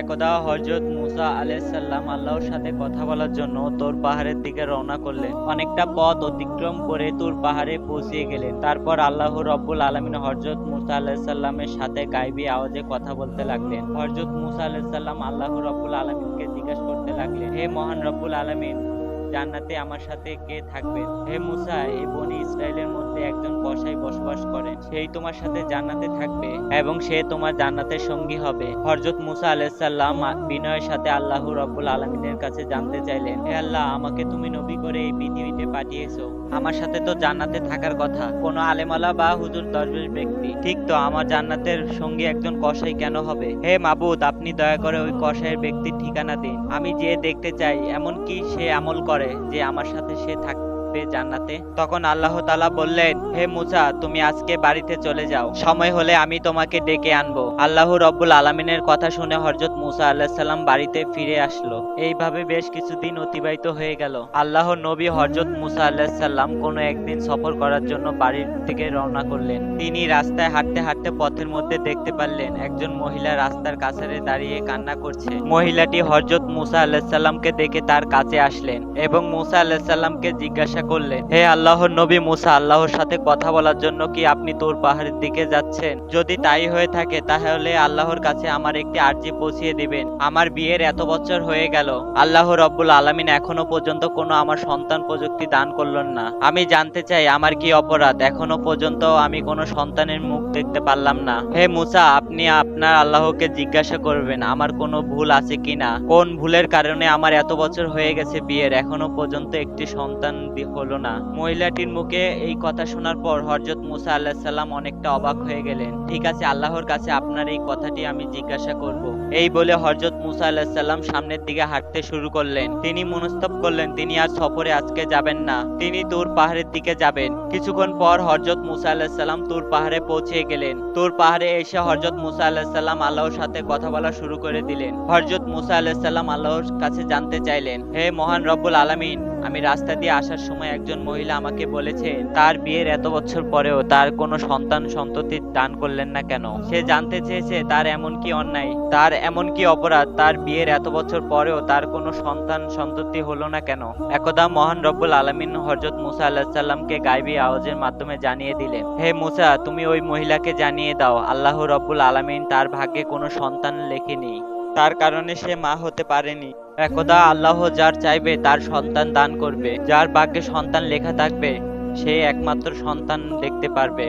একদা হজরত মুসা আলাইসাল্লাম আল্লাহর সাথে কথা বলার জন্য তোর পাহাড়ের দিকে রওনা করলেন। অনেকটা পথ অতিক্রম করে তোর পাহাড়ে পৌঁছিয়ে গেলেন। তারপর আল্লাহ রব্বুল আলমিন হজরত মুসা আলাইসাল্লামের সাথে গাইবি আওয়াজে কথা বলতে লাগলেন। হজরত মুসা আলাইসাল্লাম আল্লাহ রব্বুল আলমিনকে জিজ্ঞাসা করতে লাগলেন, হে মহান রব্বুল আলমিন জান্নাতে আমার সাথে কে থাকবেন হে মুসা এই বনি ইসরায়েলের মধ্যে একজন কসাই বসবাস করেন সেই তোমার সাথে জান্নাতে থাকবে এবং সে তোমার জান্নাতের সঙ্গী হবে। হরজত মুসা আলাইসাল্লাম বিনয়ের সাথে আল্লাহ রব্বুল আলমিনের কাছে জানতে চাইলেন, হে আল্লাহ, আমাকে তুমি নবী করে এই পৃথিবীতে পাঠিয়েছো। আমার সাথে তো জান্নাতে থাকার কথা। কোনো আলেমালা বা হুজুর দরবেশ ব্যক্তি, ঠিক তো, আমার জান্নাতের সঙ্গী একজন কসাই কেন হবে? হে মাবুদ, আপনি দয়া করে ওই কসাইয়ের ব্যক্তির ঠিকানা দিন। আমি যে দেখতে চাই এমন কি সে আমল করে। যে আমার সাথে সে থাকবে জান্নাতে। তখন আল্লাহ তালা বললেন, হে মুসা, তুমি আজকে বাড়িতে চলে যাও। সময় হলে আমি তোমাকে ডেকে আনব। আল্লাহ রব্বুল আলমিনের কথা শুনে হরজত মুসা আল্লাহ বাড়িতে ফিরে আসলো। এইভাবে বেশ কিছুদিন অতিবাহিত হয়ে গেল। আল্লাহ নবী হরজত মুসা আল্লাহ সাল্লাম কোনো একদিন সফর করার জন্য বাড়ির থেকে রওনা করলেন। তিনি রাস্তায় হাঁটতে হাঁটতে পথের মধ্যে দেখতে পারলেন, একজন মহিলা রাস্তার কাছারে দাঁড়িয়ে কান্না করছে। মহিলাটি হরজত মুসা আল্লাহ সাল্লামকে দেখে তার কাছে আসলেন এবং মুসা আল্লাহ সাল্লামকে জিজ্ঞাসা করলেন। হে আল্লাহর নবী মুসা, আল্লাহর সাথে কথা বলার জন্য কি আপনি তোর পাহাড়ের দিকে যাচ্ছেন? যদি তাই হয়ে থাকে, তাহলে আল্লাহর কাছে আমার একটি আর্জি পৌঁছিয়ে দিবেন। আমার বিয়ের এত বছর হয়ে গেল। আল্লাহ রব্বুল আলমিন এখনও পর্যন্ত কোনো আমার সন্তান প্রযুক্তি দান করলেন না। আমি জানতে চাই, আমার কি অপরাধ? এখনও পর্যন্ত আমি কোনো সন্তানের মুখ দেখতে পারলাম না। হে মুসা, আপনি আপনার আল্লাহকে জিজ্ঞাসা করবেন, আমার কোনো ভুল আছে কিনা? কোন ভুলের কারণে আমার এত বছর হয়ে গেছে বিয়ের? এখনও পর্যন্ত একটি সন্তান হলো না। মহিলাটির মুখে এই কথা শোনার পর হরজত মুসা আল্লাহ সাল্লাম অনেকটা অবাক হয়ে গেলেন। ঠিক আছে, আল্লাহর কাছে আপনার এই কথাটি আমি জিজ্ঞাসা করব। এই বলে হরজত মুসা আল্লাহ সাল্লাম সামনের দিকে হাঁটতে শুরু করলেন। তিনি মনস্তব করলেন, তিনি আর সফরে আজকে যাবেন না। তিনি তুর পাহাড়ের দিকে যাবেন। কিছুক্ষণ পর হরজত মুসা আল্লাহ সাল্লাম তুর পাহাড়ে পৌঁছে গেলেন। তুর পাহাড়ে এসে হরজত মুসা আল্লাহ সাল্লাম আল্লাহর সাথে কথা বলা শুরু করে দিলেন। হরজত মুসা আল্লাহ সাল্লাম আল্লাহর কাছে জানতে চাইলেন, হে মহান রব্বুল আলামিন আমি রাস্তা দিয়ে আসার সময় একজন মহিলা আমাকে বলেছে, তার বিয়ের এত বছর পরেও তার কোনো সন্তান সন্ততি দান করলেন না কেন? সে জানতে চেয়েছে, তার এমন কি অন্যায়? তার এমন কি অপরাধ? তার বিয়ের এত বছর পরেও তার কোনো সন্তান সন্ততি হলো না কেন? একদা মহান রব্বুল আলমিন হরজত মুসা আল্লাহ সাল্লামকে গাইবি আওয়াজের মাধ্যমে জানিয়ে দিলেন হে মুসা, তুমি ওই মহিলাকে জানিয়ে দাও, আল্লাহ রব্বুল আলমিন তার ভাগ্যে কোনো সন্তান লেখেনি। তার কারণে সে মা হতে পারেনি। একদা আল্লাহ যার চাইবে, তার সন্তান দান করবে। যার ভাগ্যে সন্তান লেখা থাকবে, সে একমাত্র সন্তান দেখতে পারবে।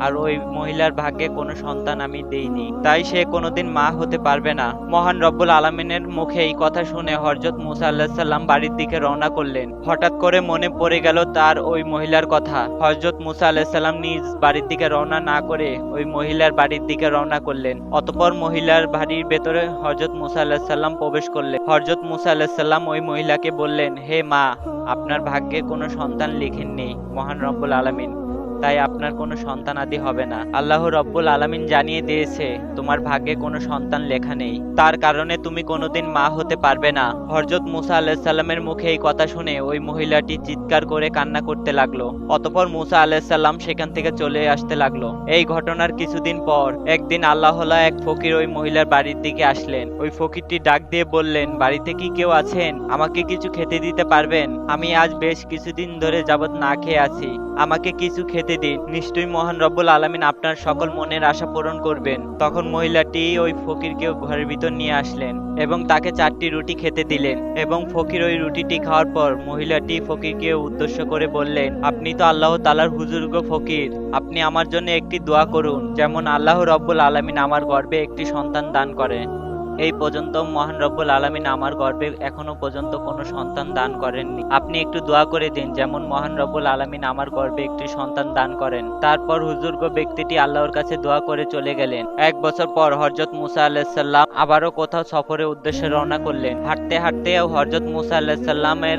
আর ওই মহিলার ভাগ্যে কোনো সন্তান আমি দেইনি। তাই সে কোনোদিন মা হতে পারবে না। মহান রব্বুল আলমিনের মুখে এই কথা শুনে হরজত মুসা আল্লাহ সাল্লাম বাড়ির দিকে রওনা করলেন। হঠাৎ করে মনে পড়ে গেল তার ওই মহিলার কথা। হরজত মুসা আল্লাহ সাল্লাম নিজ বাড়ির দিকে রওনা না করে ওই মহিলার বাড়ির দিকে রওনা করলেন। অতপর মহিলার বাড়ির ভেতরে হরজত মুসা আল্লাহ সাল্লাম প্রবেশ করলেন। হরজত মুসা আল্লাহ সাল্লাম ওই মহিলাকে বললেন, হে মা, আপনার ভাগ্যে কোনো সন্তান লিখেননি, মহান রব্বুল আলমিন। তাই আপনার কোনো সন্তান আদি হবে না। আল্লাহ রব্বুল আলামিন জানিয়ে দিয়েছে, তোমার ভাগ্যে কোনো সন্তান লেখা নেই। তার কারণে তুমি কোনোদিন মা হতে পারবে না। হরজত মুসা আলাহিসাল্লামের মুখে এই কথা শুনে ওই মহিলাটি চিৎকার করে কান্না করতে লাগল। অতপর মুসা আলাহিসাল্লাম সেখান থেকে চলে আসতে লাগল। এই ঘটনার কিছুদিন পর একদিন আল্লাহলা এক ফকির ওই মহিলার বাড়ির দিকে আসলেন। ওই ফকিরটি ডাক দিয়ে বললেন, বাড়িতে কি কেউ আছেন? আমাকে কিছু খেতে দিতে পারবেন? আমি আজ বেশ কিছুদিন ধরে যাবৎ না খেয়ে আছি। আমাকে কিছু খেতে দিন নিশ্চয়ই মহান রব্বুল আলমিন আপনার সকল মনের আশা পূরণ করবেন। তখন মহিলাটি ওই ফকিরকে ঘরের ভিতর নিয়ে আসলেন এবং তাকে চারটি রুটি খেতে দিলেন এবং ফকির ওই রুটিটি খাওয়ার পর মহিলাটি ফকিরকে উদ্দেশ্য করে বললেন, আপনি তো আল্লাহ তালার হুজুর্গ ফকির। আপনি আমার জন্য একটি দোয়া করুন, যেমন আল্লাহ রব্বুল আলমিন আমার গর্বে একটি সন্তান দান করেন। এই পর্যন্ত মহান রব্বুল আলমিন আমার গর্বে এখনও পর্যন্ত কোনো সন্তান দান করেননি। আপনি একটু দোয়া করে দিন, যেমন মহান রব্বুল আলমিন আমার গর্বে একটি সন্তান দান করেন। তারপর হুজুর্গ ব্যক্তিটি আল্লাহর কাছে দোয়া করে চলে গেলেন। এক বছর পর হরজত মুসা আলাহিসাল্লাম আবারও কোথাও সফরের উদ্দেশ্যে রওনা করলেন। হাঁটতে হাঁটতে হরজত মুসা আলাহিসাল্লামের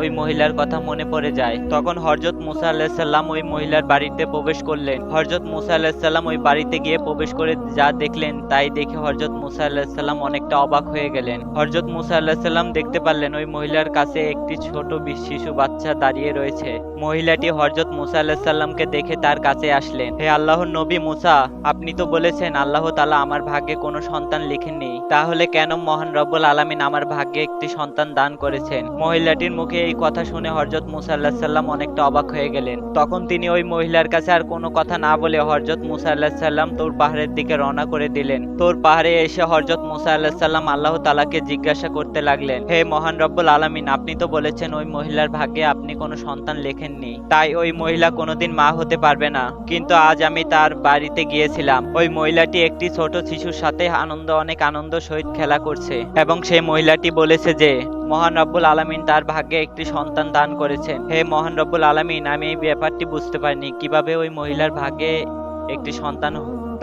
ওই মহিলার কথা মনে পড়ে যায়। তখন হরজত মুসা আলাহিসাল্লাম ওই মহিলার বাড়িতে প্রবেশ করলেন। হরজত মুসা আলাহিসাল্লাম ওই বাড়িতে গিয়ে প্রবেশ করে যা দেখলেন তাই দেখে হরজত মুসা আলাহিসাল্লাম অনেকটা অবাক হয়ে গেলেন। হরজত মুসা আলাহিসাল্লাম দেখতে পারলেন ওই মহিলার কাছে একটি ছোট শিশু বাচ্চা দাঁড়িয়ে রয়েছে। মহিলাটি হরজত মুসা আলাহিসাল্লামকে দেখে তার কাছে আসলেন। হে আল্লাহর নবী মুসা, আপনি তো বলেছেন আল্লাহ তালা আমার ভাগ্যে কোনো সন্তান লিখেননি। তাহলে কেন মহান রব্বুল আলামিন আমার ভাগ্যে একটি সন্তান দান করেছেন? মহিলাটির মুখে এই কথা শুনে হরজত মুসা আল্লাহ সাল্লাম অনেকটা অবাক হয়ে গেলেন। তখন তিনি ওই মহিলার কাছে আর কোনো কথা না বলে হরজত মুসা আল্লাহ সাল্লাম তোর পাহাড়ের দিকে রওনা করে দিলেন। তোর পাহাড়ে এসে হরজত মুসা আল্লাহ সাল্লাম আল্লাহ তালাকে জিজ্ঞাসা করতে লাগলেন, হে মহান রব্বুল আলামিন, আপনি তো বলেছেন ওই মহিলার ভাগ্যে আপনি কোনো সন্তান লেখেননি, তাই ওই মহিলা কোনোদিন মা হতে পারবে না। কিন্তু আজ আমি তার বাড়িতে গিয়েছিলাম। ওই মহিলাটি একটি ছোট শিশুর সাথে আনন্দ, অনেক আনন্দ সহিত খেলা করছে এবং সেই মহিলাটি বলেছে যে, মহান রব্বুল আলামিন তার ভাগ্যে একটি সন্তান দান করেছেন। হে মহান রব্বুল আলামিন, আমি এই ব্যাপারটি বুঝতে পারিনি। কীভাবে ওই মহিলার ভাগ্যে একটি সন্তান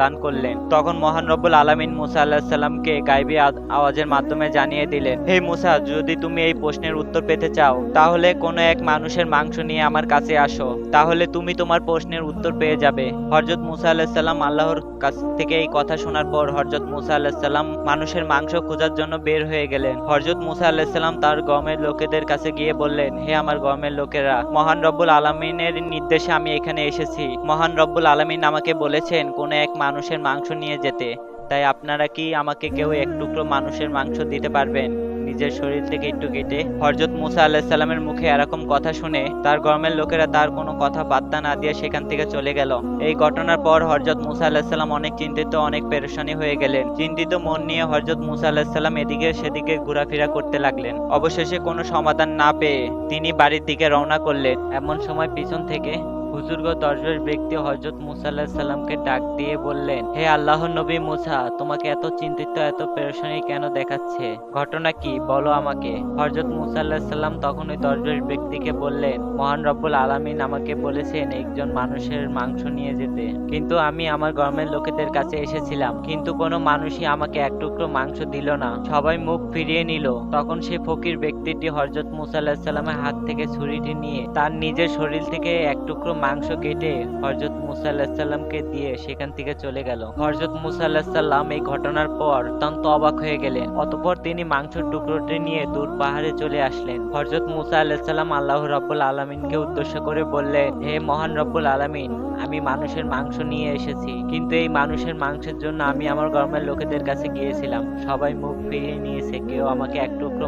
দান করলেন। তখন মহান রব্বুল আলামিন মুসা আল্লাহ সাল্লামকে গাইবি আওয়াজের মাধ্যমে জানিয়ে দিলেন, হে মুসা, যদি তুমি এই প্রশ্নের উত্তর পেতে চাও, তাহলে কোনো এক মানুষের মাংস নিয়ে আমার কাছে আসো। তাহলে তুমি তোমার প্রশ্নের উত্তর পেয়ে যাবে। হরজত মুসা আল্লাহ সাল্লাম আল্লাহর কাছ থেকে এই কথা শোনার পর হরজত মুসা আল্লাহ সাল্লাম মানুষের মাংস খোঁজার জন্য বের হয়ে গেলেন। হরজত মুসা আল্লাহ সাল্লাম তার গমের লোকেদের কাছে গিয়ে বললেন, হে আমার গমের লোকেরা, মহান রব্বুল আলমিনের নির্দেশে আমি এখানে এসেছি। মহান রব্বুল আলমিন আমাকে বলেছেন, কোনো এক মানুষের মাংস নিয়ে যেতে। তাই আপনারা কি আমাকে কেউ এক টুকরো মানুষের মাংস দিতে পারবেন? নিজের শরীর থেকে একটু কেটে হরজত মুসা আলাহিসাল্লামের মুখে এরকম কথা শুনে তার গরমের লোকেরা তার কোনো কথা পাত্তা না দিয়ে সেখান থেকে চলে গেল। এই ঘটনার পর হরজত মুসা আলাহিসাল্লাম অনেক চিন্তিত, অনেক পেরেশানি হয়ে গেলেন। চিন্তিত মন নিয়ে হরজত মুসা আলাহিসাল্লাম এদিকে সেদিকে ঘোরাফেরা করতে লাগলেন। অবশেষে কোনো সমাধান না পেয়ে তিনি বাড়ির দিকে রওনা করলেন। এমন সময় পিছন থেকে বুজুর্গ দশবের ব্যক্তি হজরত মুসা সাল্লামকে ডাক দিয়ে বললেন, হে আল্লাহ নবী মুসা, তোমাকে এত চিন্তিত, এত পেরেশানি কেন দেখাচ্ছে? ঘটনা কি? বলো আমাকে। হজরত মুসা সাল্লাম তখন ওই দশবের ব্যক্তিকে বললেন, মহান রব্বুল আলামিন আমাকে বলেছেন একজন মানুষের মাংস নিয়ে যেতে। কিন্তু আমি আমার গ্রামের লোকেদের কাছে এসেছিলাম, কিন্তু কোনো মানুষই আমাকে এক টুকরো মাংস দিল না। সবাই মুখ ফিরিয়ে নিল। তখন সেই ফকির ব্যক্তিটি হজরত মুসা সাল্লামের হাত থেকে ছুরিটি নিয়ে তার নিজের শরীর থেকে এক টুকরো মাংস কেটে হজরত মুসা আল্লাহ সাল্লামকে দিয়ে সেখান থেকে চলে গেল। হজরত মুসা আল্লাহ সাল্লাম এই ঘটনার পর অত্যন্ত অবাক হয়ে গেলেন। অতপর তিনি মাংসের টুকরোটি নিয়ে দূর পাহাড়ে চলে আসলেন। হজরত মুসা আল্লাহ সাল্লাম আল্লাহ রব্বুল আলমিনকে উদ্দেশ্য করে বললেন, হে মহান রব্বুল আলমিন, আমি মানুষের মাংস নিয়ে এসেছি। কিন্তু এই মানুষের মাংসের জন্য আমি আমার গ্রামের লোকেদের কাছে গিয়েছিলাম। সবাই মুখ ফিরিয়ে নিয়েছে, কেউ আমাকে এক টুকরো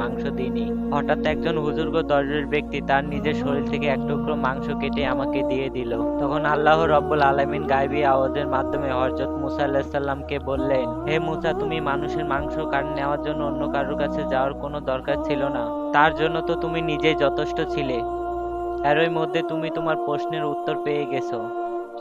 মাংস দিইনি। হঠাৎ একজন হুজুর্গ দরজের ব্যক্তি তার নিজের শরীর থেকে এক টুকরো মাংস কেটে আমাকে দিয়ে দিল। তখন আল্লাহ রব্বুল আলমিন গাইবী আওয়াজের মাধ্যমে হজরত মুসা আল্লাহ সাল্লামকে বললেন, হে মুসা, তুমি মানুষের মাংস কাট নেওয়ার জন্য অন্য কারোর কাছে যাওয়ার কোনো দরকার ছিল না। তার জন্য তো তুমি নিজেই যথেষ্ট ছিলে। এরই মধ্যে তুমি তোমার প্রশ্নের উত্তর পেয়ে গেছো।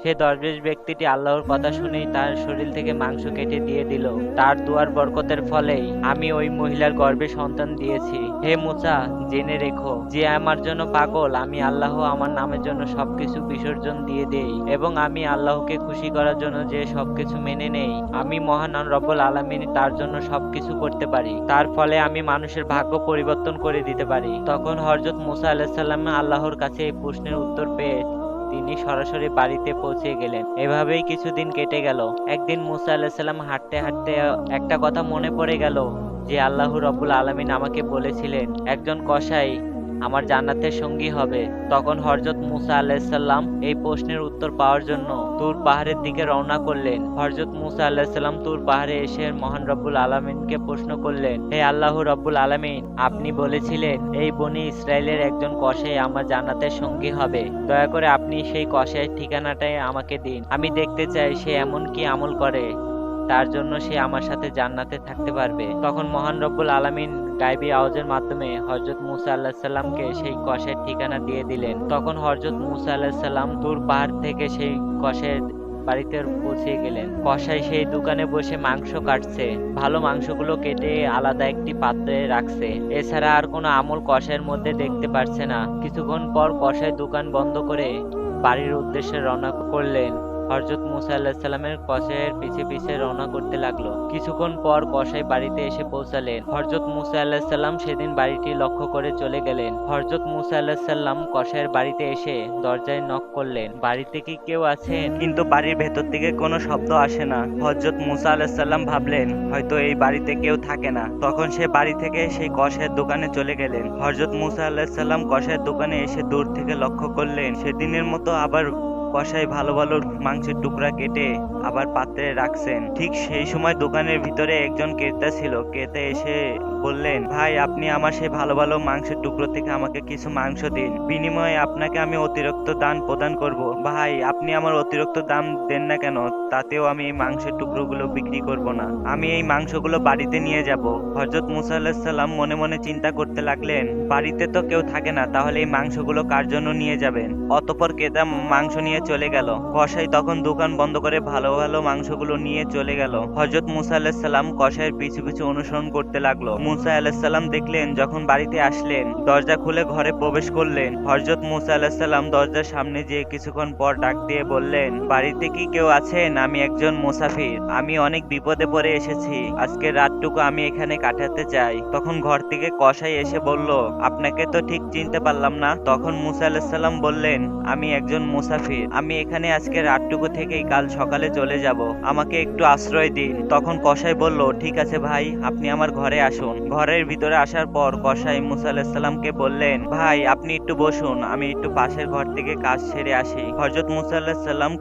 সে দরবেশ ব্যক্তিটি আল্লাহর কথা শুনেই তার শরীর থেকে মাংস কেটে দিয়ে দিল। তার দুয়ার বরকতের ফলেই আমি ওই মহিলার গর্ভে সন্তান দিয়েছি। হে মুসা, জেনে রেখো যে আমার জন্য পাগল, আমি আল্লাহ আমার নামের জন্য সবকিছু বিসর্জন দিয়ে দেই এবং আমি আল্লাহকে খুশি করার জন্য যে সবকিছু মেনে নেই। আমি মহান রব্বুল আলমিন তার জন্য সবকিছু করতে পারি। তার ফলে আমি মানুষের ভাগ্য পরিবর্তন করে দিতে পারি। তখন হরজত মুসা আলাহিসাল্লাম আল্লাহর কাছে এই প্রশ্নের উত্তর পেয়ে তিনি সরাসরি বাড়িতে পৌঁছে গেলেন। এভাবেই কিছুদিন কেটে গেল। একদিন মুসা আলাহিসাল্লাম হাঁটতে হাঁটতে একটা কথা মনে পড়ে গেল। যে আল্লাহ রব্বুল আলমিন আমাকে বলেছিলেন, একজন কসাই আমার জান্নাতের সঙ্গী হবে। তখন হরজত মুসা আলাহিসাল্লাম এই প্রশ্নের উত্তর পাওয়ার জন্য তুর পাহাড়ের দিকে রওনা করলেন। হরজত মুসা আলাহিসাল্লাম তুর পাহাড়ে এসে মহান রব্বুল আলমিনকে প্রশ্ন করলেন, হে আল্লাহ রব্বুল আলমিন, আপনি বলেছিলেন, এই বনি ইসরায়েলের একজন কসাই আমার জান্নাতের সঙ্গী হবে। দয়া করে আপনি সেই কসাইয়ের ঠিকানাটাই আমাকে দিন। আমি দেখতে চাই সে এমন কি আমল করে। তার জন্য সে আমার সাথে জান্নাতে থাকতে পারবে। তখন মহান রব্বুল আলামিন গাইবী আওয়াজের মাধ্যমে হজরত মুসা আল্লাহ সাল্লামকে সেই কষের ঠিকানা দিয়ে দিলেন। তখন হজরত মুসা আল্লাহ সাল্লাম দূর পাহাড় থেকে সেই কষের বাড়িতে পৌঁছে গেলেন। কষাই সেই দোকানে বসে মাংস কাটছে। ভালো মাংসগুলো কেটে আলাদা একটি পাত্রে রাখছে। এছাড়া আর কোনো আমল কষাইয়ের মধ্যে দেখতে পারছে না। কিছুক্ষণ পর কষাই দোকান বন্ধ করে বাড়ির উদ্দেশ্যে রওনা করলেন। হরজত মুসা আল্লাহিসাল্লামের কসাইয়ের পিছে পিছে রওনা করতে লাগল। কিছুক্ষণ পর কসাই বাড়িতে এসে পৌঁছালেন হরজত মুসা আল্লাহিসাল্লাম সেদিন বাড়িটি লক্ষ্য করে চলে গেলেন। হরজত মুসা আল্লাহিসাল্লাম কসাইয়ের বাড়িতে এসে দরজায় নক করলেন। বাড়িতে কি কেউ আছেন কিন্তু বাড়ির ভেতর থেকে কোনো শব্দ আসে না। হজরত মুসা আলাহিসাল্লাম ভাবলেন, হয়তো এই বাড়িতে কেউ থাকে না। তখন সে বাড়ি থেকে সেই কষের দোকানে চলে গেলেন। হজরত মুসা আলাহিসাল্লাম কষের দোকানে এসে দূর থেকে লক্ষ্য করলেন, সেদিনের মতো আবার কষাই ভালো ভালো মাংসের টুকরা কেটে আবার পাত্রে রাখছেন। ঠিক সেই সময় দোকানের ভিতরে একজন ক্রেতা ছিল। ক্রেতা এসে বললেন, ভাই, আপনি আমার সেই ভালো ভালো মাংসের টুকরো থেকে আমাকে কিছু মাংস দিন। বিনিময়ে আপনাকে আমি অতিরিক্ত দান প্রদান করব। ভাই, আপনি আমার অতিরিক্ত দাম দেন না কেন? তাতেও আমি এই মাংসের টুকরোগুলো বিক্রি করব না। আমি এই মাংসগুলো বাড়িতে নিয়ে যাব। হজরত মুসা আলাহিসাল্লাম মনে মনে চিন্তা করতে লাগলেন, বাড়িতে তো কেউ থাকে না, তাহলে এই মাংসগুলো কার জন্য নিয়ে যাবেন? অতপর ক্রেতা মাংস নিয়ে চলে গেল। কসাই তখন দোকান বন্ধ করে ভালো ভালো মাংসগুলো নিয়ে চলে গেল। হজরত মুসা আলাহিসাল্লাম কসাইয়ের পিছু পিছু অনুসরণ করতে লাগল। মুসা আলাহিসাল্লাম দেখলেন, যখন বাড়িতে আসলেন, দরজা খুলে ঘরে প্রবেশ করলেন। হজরত মুসা আলাহিসাল্লাম দরজার সামনে যেয়ে কিছুক্ষণ পর ডাক দিয়ে বললেন, বাড়িতে কি কেউ আছেন? আমি একজন মুসাফির। আমি অনেক বিপদে পড়ে এসেছি। আজকে রাতটুকু আমি এখানে কাটাতে চাই। তখন ঘর থেকে কসাই এসে বলল, আপনাকে তো ঠিক চিনতে পারলাম না। তখন মুসা আলাহিসাল্লাম বললেন, আমি একজন মুসাফির। আমি এখানে আজকে রাতটুকু থেকেই কাল সকালে চলে যাব। আমাকে একটু আশ্রয় দিন। তখন কসাই বলল, ঠিক আছে ভাই, আপনি আমার ঘরে আসুন। ঘরের ভিতরে আসার পর কসাই মুসা বললেন, ভাই, আপনি একটু বসুন, আমি একটু পাশের ঘর থেকে কাজ ছেড়ে আসি। হজরত মুসা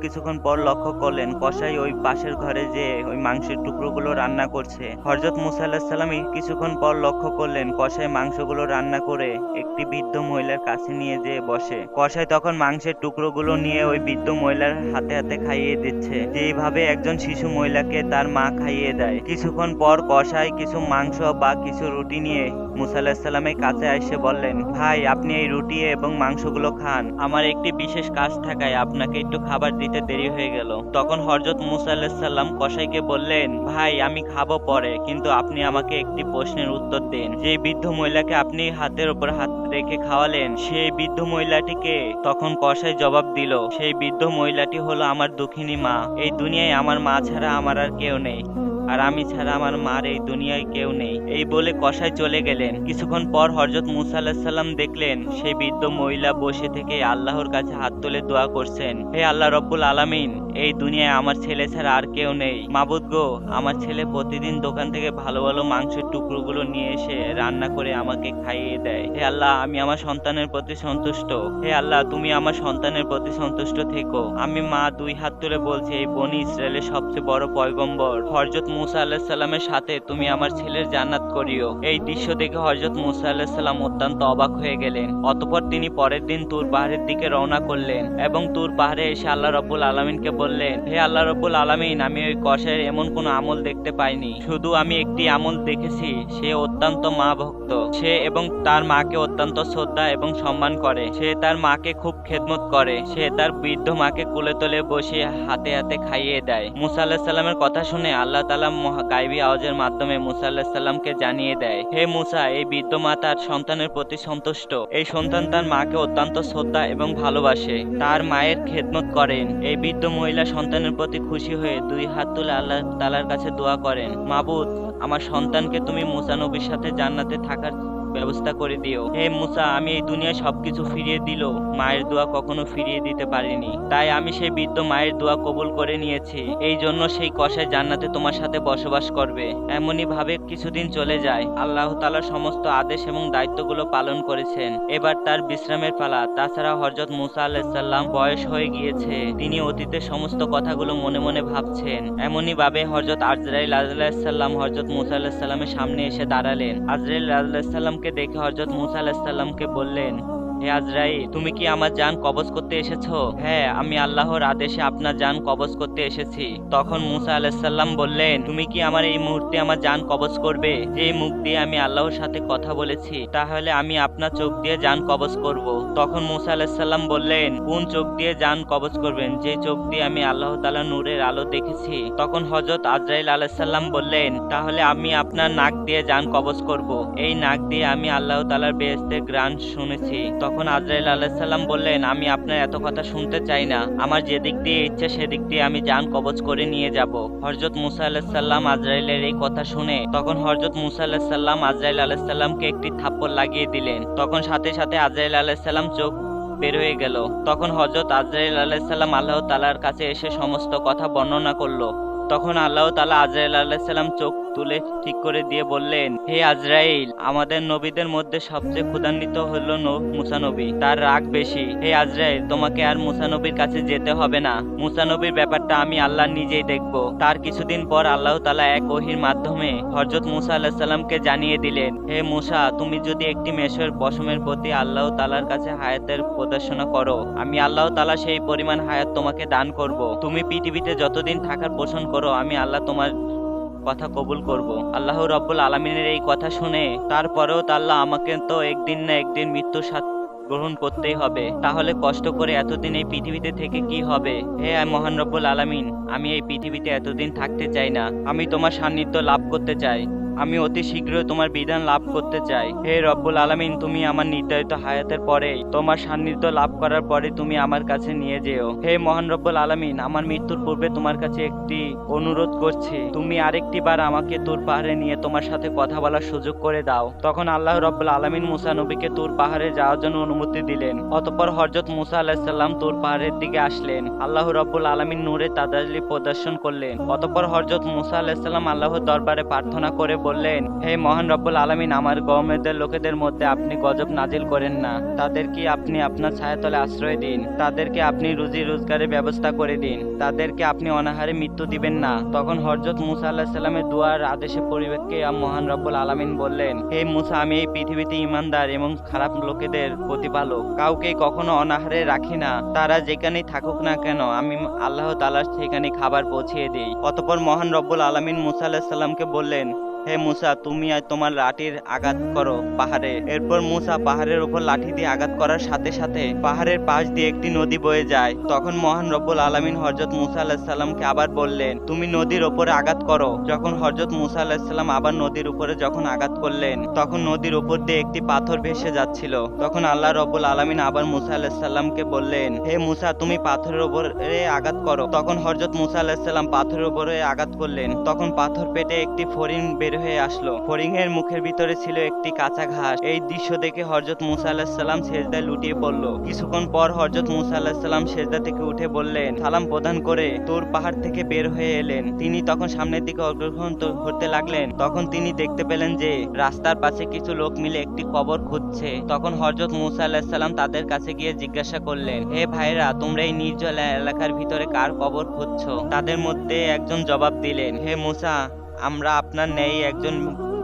কিছুক্ষণ পর লক্ষ্য করলেন, কসাই ওই পাশের ঘরে যে ওই মাংসের টুকরোগুলো রান্না করছে। হজরত মুসা আলাহিসাল্লাম কিছুক্ষণ পর লক্ষ্য করলেন, কসাই মাংসগুলো রান্না করে একটি বৃদ্ধ মহিলার কাছে নিয়ে যেয়ে বসে। কসাই তখন মাংসের টুকরোগুলো নিয়ে ওই বৃদ্ধ মহিলার হাতে হাতে খাইয়ে দিচ্ছে। যেভাবে একজন শিশু মহিলাকে তার মা খাইয়ে দেয়। কিছুক্ষণ পর কষায় কিছু মাংস বা কিছু রুটি নিয়ে মুসা আলাহিসাল্লামের কাছে এসে বললেন, ভাই, আপনি এই রুটি এবং মাংসগুলো খান। আমার একটি বিশেষ কাজ থাকায় আপনাকে একটু খাবার দিতে দেরি হয়ে গেল। তখন হরজত মুসা আলাহিসাল্লাম কসাইকে বললেন, ভাই, আমি খাব পরে, কিন্তু আপনি আমাকে একটি প্রশ্নের উত্তর দিন। যে বৃদ্ধ মহিলাকে আপনি হাতের উপর হাত রেখে খাওয়ালেন সেই বৃদ্ধ মহিলাটিকে? তখন কসাই জবাব দিল, সেই বৃদ্ধ মহিলাটি হলো আমার দুঃখিনী মা। এই দুনিয়ায় আমার মা ছাড়া আমার আর কেউ নেই। আর আমি ছাড়া আমার মার এই দুনিয়ায় কেউ নেই। এই বলে কষায় চলে গেলেন। কিছুক্ষণ পর হরজত মুসা আলাহিসাল্লাম দেখলেন সেই বৃদ্ধ মহিলা বসে থেকে আল্লাহর কাছে হাত তুলে দোয়া করছেন, হে আল্লাহ রব্বুল আলামিন, এই দুনিয়ায় আমার ছেলে ছাড়া আর কেউ নেই। মাবুদ গো, আমার ছেলে প্রতিদিন দোকান থেকে ভালো ভালো মাংসের টুকরোগুলো নিয়ে এসে রান্না করে আমাকে খাইয়ে দেয়। হে আল্লাহ, আমি আমার সন্তানের প্রতি সন্তুষ্ট। হে আল্লাহ, তুমি আমার সন্তানের প্রতি সন্তুষ্ট থেকো। আমি মা দুই হাত তুলে বলছি, এই বনি ইসরায়েলের সবচেয়ে বড় পয়গম্বর। হরজত মুসা আলাহিসাল্লামের সাথে তুমি আমার ছেলের জান্নাত করিও। এই দৃশ্য দেখে হরজত মুসা আলাহিসাল্লাম অত্যন্ত অবাক হয়ে গেলেন। অতপর তিনি পরের দিন তুর পাহাড়ের দিকে রওনা করলেন এবং তুর পাহাড়ে এসে আল্লাহ রব্বুল আলমিনকে বললেন, হে আল্লাহ রব্বুল আলমিন, আমি ওই কষের এমন কোনো আমল দেখতে পাইনি। শুধু আমি একটি আমল দেখেছি, সে অত্যন্ত মা ভক্ত। সে এবং তার মাকে অত্যন্ত শ্রদ্ধা এবং সম্মান করে। সে তার মাকে খুব খেদমত করে। সে তার বৃদ্ধ মাকে কোলে তোলে বসে হাতে হাতে খাইয়ে দেয়। মুসা আল্লাহ সাল্লামের কথা শুনে আল্লাহ তালা মহা গাইবী আওয়াজের মাধ্যমে মুসা আল্লাহ সাল্লামকে জানিয়ে দেয়, হে মুসা, এই বৃদ্ধ মা তার সন্তানের প্রতি সন্তুষ্ট। এই সন্তান তার মাকে অত্যন্ত শ্রদ্ধা এবং ভালোবাসে। তার মায়ের খেদমত করেন। এই বৃদ্ধ মহিলা সন্তানের প্রতি খুশি হয়ে দুই হাত তুলে আল্লাহ তালার কাছে দোয়া করেন, মাবুদ, আমার সন্তানকে তুমি মুসা নবীর সাথে জান্নাতে থাকার ব্যবস্থা করে দিও। হে মুসা, আমি এই দুনিয়ায় সবকিছু ফিরিয়ে দিল মায়ের দোয়া কখনো ফিরিয়ে দিতে পারিনি। তাই আমি সেই বৃদ্ধ মায়ের দোয়া কবুল করে নিয়েছি। এই জন্য সেই কষায় জান্নাতে তোমার সাথে বসবাস করবে। এমনই ভাবে কিছুদিন চলে যায়। আল্লাহ তালার সমস্ত আদেশ এবং দায়িত্বগুলো পালন করেছেন। এবার তার বিশ্রামের পালা। তাছাড়া হরজত মুসা আলাহিসাল্লাম বয়স হয়ে গিয়েছে। তিনি অতীতের সমস্ত কথাগুলো মনে মনে ভাবছেন। এমনই ভাবে হরজত আজরাইল আলাহিসাল্লাম হরজত মুসা আলাহিসাল্লামের সামনে এসে দাঁড়ালেন। আজরাইল আলাহিসাল্লামকে দেখে হরজত মুসা আলাহিসাল্লামকে বললেন হে আজরাইল তুমি কি আমার জান কবজ করতে এসেছ? হ্যাঁ আমি আল্লাহর আদেশে আপনার জান কবজ করতে এসেছি। তখন মুসা আলাহিসাল্লাম বললেন, তুমি কি আমার এই মুহূর্তে আমার জান কবজ করবে? যে মুখ দিয়ে আমি আল্লাহর সাথে কথা বলেছি, তাহলে আমি আপনার চোখ দিয়ে জান কবজ করব। তখন মুসা আলাহিসাল্লাম বললেন, কোন চোখ দিয়ে জান কবজ করবেন? যে চোখ দিয়ে আমি আল্লাহ তালা নূরের আলো দেখেছি। তখন হজরত আজরাইল আলাহিসাল্লাম বললেন, তাহলে আমি আপনার নাক দিয়ে জান কবজ করব। এই নাক দিয়ে আমি আল্লাহ তালার বেহেস্তের গ্রান শুনেছি। তখন তখন আজরাইল আলাইসাল্লাম বললেন, আমি আপনার এত কথা শুনতে চাই না। আমার যেদিক দিয়ে ইচ্ছা, সেদিক দিয়ে আমি যান কবজ করে নিয়ে যাব। হরজত মুসা আলাইসাল্লাম আজরাইলের এই কথা শুনে তখন হরজত মুসা আলাইসাল্লাম আজরাইল আলাইসাল্লামকে একটি থাপ্পড় লাগিয়ে দিলেন। তখন সাথে সাথে আজরাইল আলাইসাল্লাম চোখ বের হয়ে গেল। তখন হজরত আজরাইল আলাইসাল্লাম আল্লাহ তালার কাছে এসে সমস্ত কথা বর্ণনা করল। তখন আল্লাহ তালা আজরাইল আলাইসাল্লাম চোখ তুলে ঠিক করে দিয়ে বললেন, হে আজরাইল, আমাদের নবীদের মধ্যে সবচেয়ে ক্ষুধান্বিত হল মুসা নবী। তার রাগ বেশি। হে আজরাইল, তোমাকে আর মুসা নবীর কাছে যেতে হবে না। মুসা নবীর ব্যাপারটা আমি আল্লাহ নিজেই দেখব। তার কিছুদিন পর আল্লাহ তালা এক ওহির মাধ্যমে হজরত মুসা আলাহিসাল্লামকে জানিয়ে দিলেন, হে মুসা, তুমি যদি একটি মেষের পশমের প্রতি আল্লাহ তালার কাছে হায়াতের প্রদর্শনা করো, আমি আল্লাহ তালা সেই পরিমাণ হায়াত তোমাকে দান করব। তুমি পৃথিবীতে যতদিন থাকার পোষণ করো, আমি আল্লাহ তোমার কথা কবুল করব। আল্লাহ রব্বুল আলমিনের এই কথা শুনে তারপরেও তাল্লাহ আমাকে তো একদিন না একদিন মৃত্যুর সাথে গ্রহণ করতেই হবে। তাহলে কষ্ট করে এতদিন এই পৃথিবীতে থেকে কি হবে? হে মহান রব্বুল আলামিন, আমি এই পৃথিবীতে এতদিন থাকতে চাই না। আমি তোমার সান্নিধ্য লাভ করতে চাই। আমি অতি শীঘ্রই তোমার বিধান লাভ করতে চাই। হে রব্বুল আলামিন, তুমি আমার নির্ধারিত হায়াতের পরে তোমার সান্নিধ্য লাভ করার পরে তুমি আমার কাছে নিয়ে যেও। হে মহান রব্বুল আলামিন, আমার মৃত্যুর পূর্বে তোমার কাছে একটি অনুরোধ করছি। তুমি আরেকটি বার আমাকে তোর পাহাড়ে নিয়ে তোমার সাথে কথা বলার সুযোগ করে দাও। তখন আল্লাহ রব্বুল আলামিন মুসা নবীকে তোর পাহাড়ে যাওয়ার জন্য অনুমতি দিলেন। অতঃপর হরজত মুসা আলাহিসাল্লাম তোর পাহাড়ের দিকে আসলেন। আল্লাহ রব্বুল আলামিন নূরে তাদালি প্রদর্শন করলেন। অতঃপর হরজত মুসা আলাহিসাল্লাম আল্লাহর দরবারে প্রার্থনা করে বললেন, হে মহান রব্বুল আলামিন, আমার গমেদের লোকেদের মধ্যে আপনি গজব নাজিল করেন না। তাদেরকে আপনি আপনার ছায়াতলে আশ্রয় দিন। তাদেরকে আপনি রুজি রোজগারের ব্যবস্থা করে দিন। তাদেরকে আপনি অনাহারে মৃত্যু দিবেন না। তখন হরজত মুসা আল্লাহ সাল্লামের দুয়ার আদেশে পরিবেশকে মহান রব্বুল আলামিন বললেন, হে মুসা, আমি এই পৃথিবীতে ইমানদার এবং খারাপ লোকেদের প্রতিপালক। কাউকে কখনো অনাহারে রাখি না। তারা যেখানেই থাকুক না কেন, আমি আল্লাহ তালার সেখানে খাবার পৌঁছিয়ে দিই। অতপর মহান রব্বুল আলামিন মুসা আল্লাহ সাল্লামকে বললেন হে মুসা, তুমি আর তোমার লাঠির আঘাত করো পাহাড়ে। এরপর মুসা পাহাড়ের উপর লাঠি দিয়ে আঘাত করার সাথে সাথে পাহাড়ের পাশ দিয়ে একটি নদী বয়ে যায়। তখন মহান রব্বুল আলামিন হরজত মুসা আলাহিসাল্লামকে আবার বললেন, তুমি নদীর উপরে আঘাত করো। যখন হরজত মুসা আলাহিসাল্লাম আবার নদীর উপরে যখন আঘাত করলেন, তখন নদীর উপর দিয়ে একটি পাথর ভেসে যাচ্ছিল। তখন আল্লাহ রব্বুল আলামিন আবার মুসা আলাহিসাল্লামকে বললেন, হে মুসা, তুমি পাথরের উপরে আঘাত করো। তখন হরজত মুসা আলাহিসাল্লাম পাথরের উপরে আঘাত করলেন। তখন পাথর পেটে একটি ফরিং বের হয়ে আসলো। ফরিং এর মুখের ভিতরে ছিল একটি কাঁচা ঘাস। এই দৃশ্য দেখে হরজত মুসা আলাহিসাল্লাম সেজদায় লুটিয়ে পড়ল। কিছুক্ষণ পর হরজত মুসা আলাহিসাল্লাম সেজদা থেকে উঠে বললেন, সালাম প্রদান করে তোর পাহাড় থেকে বের হয়ে এলেন। তিনি তখন সামনের দিকে অগ্রসর করতে লাগলেন। তখন তিনি দেখতে পেলেন যে, রাস্তার পাশে কিছু লোক মিলে একটি কবর খুঁজছে। তখন হরজত মুসা আলাহিসাল্লাম তাদের কাছে গিয়ে জিজ্ঞাসা করলেন, হে ভাইরা তোমরা এই নির্জল এলাকার ভিতরে কার কবর খুঁজছো? তাদের মধ্যে একজন জবাব দিলেন, হে মুসা আমরা আপনার ন্যায় একজন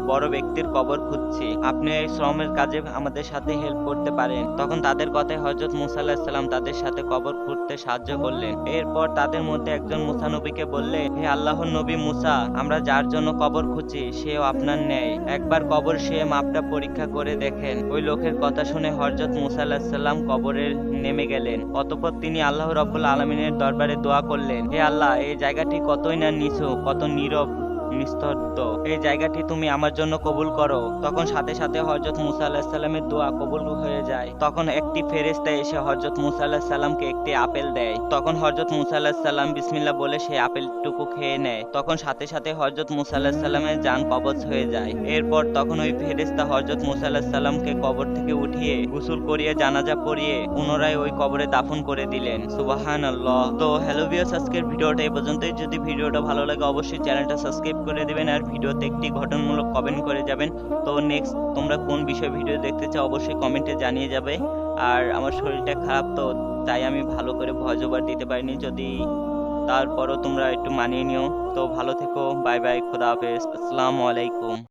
বড় ব্যক্তির কবর খুঁজছি। আপনি এই শ্রমের কাজে আমাদের সাথে হেল্প করতে পারেন। তখন তাদের কথায় হজরত মুসা আলাহিসাল্লাম তাদের সাথে কবর খুঁড়তে সাহায্য করলেন। এরপর তাদের মধ্যে একজন মুসা নবীকে বললেন, হে আল্লাহর নবী মুসা, আমরা যার জন্য কবর খুঁজি সেও আপনার ন্যায়। একবার কবর সে মাপটা পরীক্ষা করে দেখেন। ওই লোকের কথা শুনে হজরত মুসা আলাহিসাল্লাম কবরে নেমে গেলেন। অতঃপর তিনি আল্লাহ রব্বুল আলমিনের দরবারে দোয়া করলেন, হে আল্লাহ, এই জায়গাটি কতই না নিচু, কত নীরব। নিস্তব্ধ। এই জায়গাটি তুমি আমার জন্য কবুল করো। তখন সাথে সাথে হজরত মুসা আলাহিসাল্লামের দোয়া কবুল হয়ে যায়। তখন একটি ফেরেস্তা এসে হজরত মুসা আলাহিসাল্লামকে একটি আপেল দেয়। তখন হজরত মুসা আলাহিসাল্লাম বিসমিল্লা বলে সেই আপেলটুকু খেয়ে নেয়। তখন সাথে সাথে হজরত মুসা আলাহিসাল্লামের যান কবচ হয়ে যায়। এরপর তখন ওই ফেরেস্তা হজরত মুসা আলাহিসাল্লামকে কবর থেকে উঠিয়ে গোসল করিয়ে জানাজা পড়িয়ে পুনরায় ওই কবরে দাফন করে দিলেন। সুবাহান আল্লাহ তো হ্যালো ভিউয়ার্স, আজকের ভিডিওটা এই পর্যন্তই। যদি ভিডিওটা ভালো লাগে অবশ্যই চ্যানেলটা সাবস্ক্রাইব করে দেবেন আর ভিডিওতে একটি গঠনমূলক কমেন্ট করে যাবেন। তো নেক্সট তোমরা কোন বিষয়ে ভিডিও দেখতে চাও অবশ্যই কমেন্টে জানিয়ে যাবে। আর আমার শরীরটা খারাপ, তো তাই আমি ভালো করে ভয়েস ওভার দিতে পারিনি। যদি তারপরও তোমরা একটু মানিয়ে নিও। তো ভালো থেকো বাই বাই খোদা হাফেজ, আসসালামু আলাইকুম।